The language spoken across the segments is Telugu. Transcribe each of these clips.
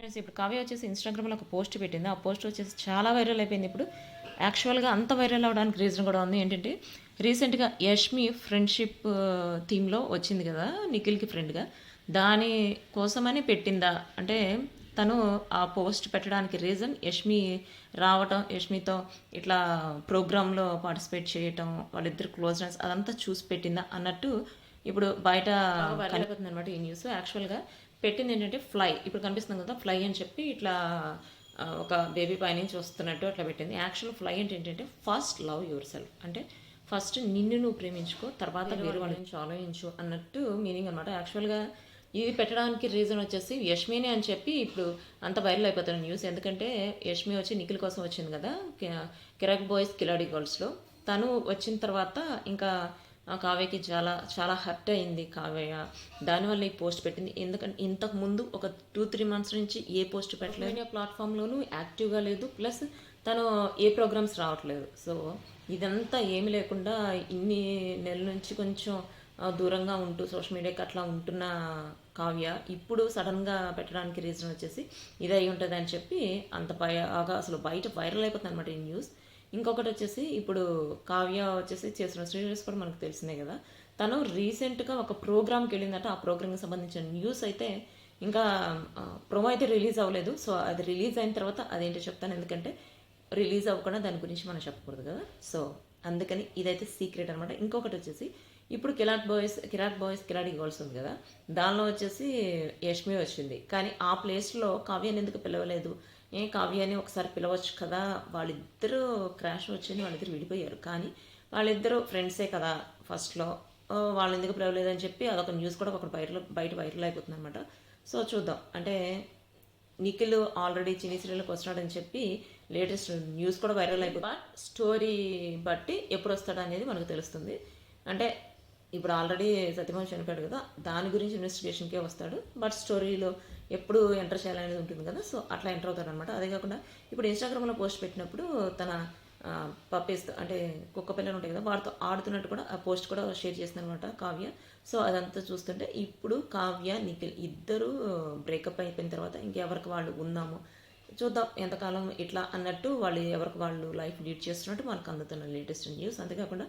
ఫ్రెండ్స్ ఇప్పుడు కావ్య వచ్చేసి ఇన్స్టాగ్రామ్లో ఒక పోస్ట్ పెట్టింది. ఆ పోస్ట్ వచ్చేసి చాలా వైరల్ అయిపోయింది. ఇప్పుడు యాక్చువల్గా అంత వైరల్ అవడానికి రీజన్ కూడా ఉంది. ఏంటంటే రీసెంట్గా యష్మి ఫ్రెండ్షిప్ థీమ్లో వచ్చింది కదా నిఖిల్కి ఫ్రెండ్గా దాని కోసమని పెట్టిందా? అంటే తను ఆ పోస్ట్ పెట్టడానికి రీజన్ యష్మి రావటం యష్మితో ఇట్లా ప్రోగ్రాంలో పార్టిసిపేట్ చేయటం వాళ్ళిద్దరు క్లోజ్నెస్ అదంతా చూసి పెట్టిందా అన్నట్టు ఇప్పుడు బయట కనిపిస్తుంది అనమాట ఈ న్యూస్ యాక్చువల్గా పెట్టింది ఏంటంటే ఫ్లై ఇప్పుడు కనిపిస్తుంది కదా ఫ్లై అని చెప్పి ఇట్లా ఒక బేబీ పై నుంచి వస్తున్నట్టు అట్లా పెట్టింది. యాక్చువల్ ఫ్లై అంటే ఏంటంటే ఫస్ట్ లవ్ యువర్ సెల్ఫ్ అంటే ఫస్ట్ నిన్ను నువ్వు ప్రేమించుకో తర్వాత వేరే వాళ్ళ నుంచి ఆలోచించు అన్నట్టు మీనింగ్ అనమాట యాక్చువల్గా ఇది పెట్టడానికి రీజన్ వచ్చేసి యష్మిని అని చెప్పి ఇప్పుడు అంత వైరల్ అయిపోతున్న న్యూస్ ఎందుకంటే యష్మి వచ్చి నిఖిల్ కోసం వచ్చింది కదా కిరాక్ బాయ్స్ కిలాడి గర్ల్స్లో. తను వచ్చిన తర్వాత ఇంకా కావ్యకి చాలా చాలా హర్ట్ అయింది కావ్య. దానివల్ల ఈ పోస్ట్ పెట్టింది. ఎందుకంటే ఇంతకు ముందు ఒక టూ త్రీ మంత్స్ నుంచి ఏ పోస్ట్ పెట్టలేదు. ప్లాట్ఫామ్లోనూ యాక్టివ్గా లేదు. ప్లస్ తను ఏ ప్రోగ్రామ్స్ రావట్లేదు. సో ఇదంతా ఏమి లేకుండా ఇన్ని నెలల నుంచి కొంచెం దూరంగా ఉంటూ సోషల్ మీడియాకి అట్లా ఉంటున్న కావ్య ఇప్పుడు సడన్గా పెట్టడానికి రీజన్ వచ్చేసి ఇది అయి ఉంటుంది అని చెప్పి అంత బాగా అసలు బయట వైరల్ అయిపోతుంది అనమాట ఈ న్యూస్ ఇంకొకటి వచ్చేసి ఇప్పుడు కావ్య వచ్చేసి చేసిన శ్రీనివాస్ కూడా మనకు తెలిసిందే కదా. తను రీసెంట్గా ఒక ప్రోగ్రామ్కి వెళ్ళిందట. ఆ ప్రోగ్రామ్కి సంబంధించిన న్యూస్ అయితే ఇంకా ప్రోమో అయితే రిలీజ్ అవ్వలేదు. సో అది రిలీజ్ అయిన తర్వాత అదేంటో చెప్తాను. ఎందుకంటే రిలీజ్ అవ్వకుండా దాని గురించి మనం చెప్పకూడదు కదా. సో అందుకని ఇదైతే సీక్రెట్ అనమాట ఇంకొకటి వచ్చేసి ఇప్పుడు Kiraak boys Kiraak boys Khiladi girls ఉంది కదా. దానిలో వచ్చేసి యష్మి వచ్చింది. కానీ ఆ ప్లేస్లో కావ్యాన్ని ఎందుకు పిలవలేదు? ఏ కావ్యాన్ని ఒకసారి పిలవచ్చు కదా వాళ్ళిద్దరూ క్రాష్ వచ్చింది వాళ్ళిద్దరు విడిపోయారు. కానీ వాళ్ళిద్దరూ ఫ్రెండ్సే కదా ఫస్ట్లో వాళ్ళని ఎందుకు పిలవలేదని చెప్పి అదొక న్యూస్ కూడా ఒకటి బయట బయట వైరల్ అయిపోతుంది అనమాట సో చూద్దాం. అంటే నిఖిల్ ఆల్రెడీ చిన్ని సీరియల్కి వస్తున్నాడని చెప్పి లేటెస్ట్ న్యూస్ కూడా వైరల్ అయిపోయి బట్ స్టోరీ బట్టి ఎప్పుడు వస్తాడు అనేది మనకు తెలుస్తుంది. అంటే ఇప్పుడు ఆల్రెడీ సత్యభామ చనిపోయాడు కదా దాని గురించి ఇన్వెస్టిగేషన్కే వస్తాడు. బట్ స్టోరీలో ఎప్పుడు ఎంటర్ చేయాలనేది ఉంటుంది కదా సో అట్లా ఎంటర్ అవుతాడు అనమాట అదే కాకుండా ఇప్పుడు ఇన్స్టాగ్రామ్లో పోస్ట్ పెట్టినప్పుడు తన పప్పీస్ అంటే కుక్క పిల్లలు ఉంటాయి కదా వాటితో ఆడుతున్నట్టు కూడా ఆ పోస్ట్ కూడా షేర్ చేసింది అనమాట కావ్య. సో అదంతా చూస్తుంటే ఇప్పుడు కావ్య నిఖిల్ ఇద్దరు బ్రేకప్ అయిపోయిన తర్వాత ఇంకెవరికి వాళ్ళు ఉందాము చూద్దాం ఎంతకాలం ఇట్లా అన్నట్టు వాళ్ళు ఎవరికి వాళ్ళు లైఫ్ లీడ్ చేస్తున్నట్టు మనకు అందుతున్న లేటెస్ట్ న్యూస్. అంతేకాకుండా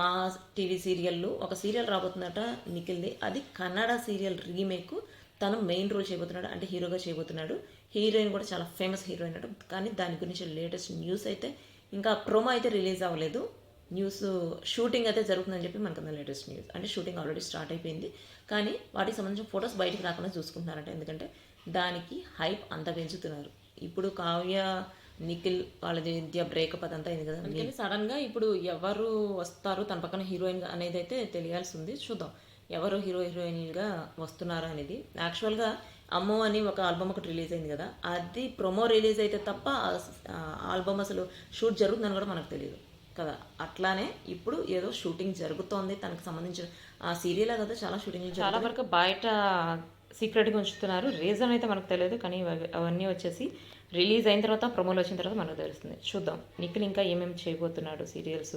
మా టీవీ సీరియల్లో ఒక సీరియల్ రాబోతుందట నిఖిల్ది. అది కన్నడ సీరియల్ రీమేక్ తను మెయిన్ రోల్ చేయబోతున్నాడు అంటే హీరోగా చేయబోతున్నాడు. హీరోయిన్ కూడా చాలా ఫేమస్ హీరోయిన్ అట కానీ దాని గురించి లేటెస్ట్ న్యూస్ అయితే ఇంకా ప్రోమో అయితే రిలీజ్ అవ్వలేదు. న్యూస్ షూటింగ్ అయితే జరుగుతుందని చెప్పి మనకు లేటెస్ట్ న్యూస్. అంటే షూటింగ్ ఆల్రెడీ స్టార్ట్ అయిపోయింది. కానీ వాటికి సంబంధించిన ఫొటోస్ బయటికి రాకుండా చూసుకుంటున్నారంట. ఎందుకంటే దానికి హైప్ అంత పెంచుతున్నారు. ఇప్పుడు కావ్య నిఖిల్ వాళ్ళది విద్య బ్రేకప్ అదంతా అయింది కదా అందుకని సడన్గా ఇప్పుడు ఎవరు వస్తారు తన పక్కన హీరోయిన్ అనేది అయితే తెలియాల్సి ఉంది చూద్దాం. ఎవరు హీరో హీరోయిన్గా వస్తున్నారు అనేది. యాక్చువల్గా అమ్మో అని ఒక ఆల్బమ్ ఒకటి రిలీజ్ అయింది కదా. అది ప్రొమో రిలీజ్ అయితే తప్ప ఆల్బమ్ అసలు షూట్ జరుగుతుందని కూడా మనకు తెలియదు కదా. అట్లానే ఇప్పుడు ఏదో షూటింగ్ జరుగుతోంది. తనకు సంబంధించిన ఆ సీరియల్ కదా చాలా షూటింగ్ చాలా వరకు బయట సీక్రెట్గా ఉంచుతున్నారు. రీజన్ అయితే మనకు తెలియదు కానీ అవన్నీ వచ్చేసి రిలీజ్ అయిన తర్వాత ప్రమోలు వచ్చిన తర్వాత మనకు తెలుస్తుంది. చూద్దాం. నిఖిల్ ఇంకా ఏమేమి చేయబోతున్నాడు సీరియల్స్?